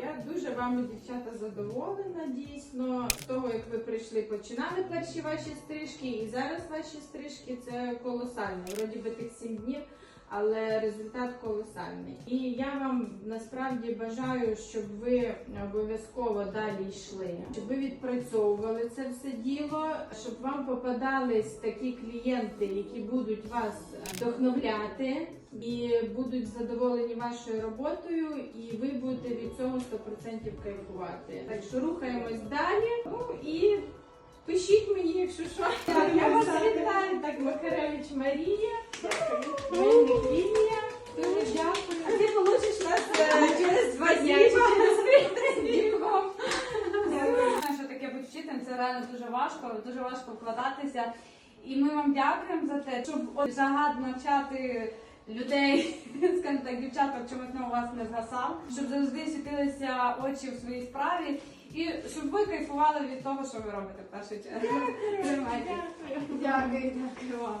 я дуже вами, дівчата, задоволена дійсно. З того, як ви прийшли, починали перші ваші стрижки, і зараз ваші стрижки це колосально. Вроді би тих сім днів, але результат колосальний. І я вам насправді бажаю, щоб ви обов'язково далі йшли, щоб ви відпрацьовували це все діло, щоб вам попадались такі клієнти, які будуть вас вдохновляти і будуть задоволені вашою роботою, і ви будете 100% кайфувати. Так що рухаємось далі. Ну і пишіть мені, якщо що. Так, я вас вітаю. Так, Макаревич Марія, Мельник Лілія. Дуже дякую. А ти получиш нас е, через два дні чи через три днів. Що таке бути вчителем, це реально дуже важко, дуже важко вкладатися. І ми вам дякуємо за те, щоб жага навчати людей, скажімо так, дівчаток чомусь на вас не згасав, щоб завжди світилися очі в своїй справі, і щоб ви кайфували від того, що ви робите в першу чергу. Дякую. Дякую, дякую вам.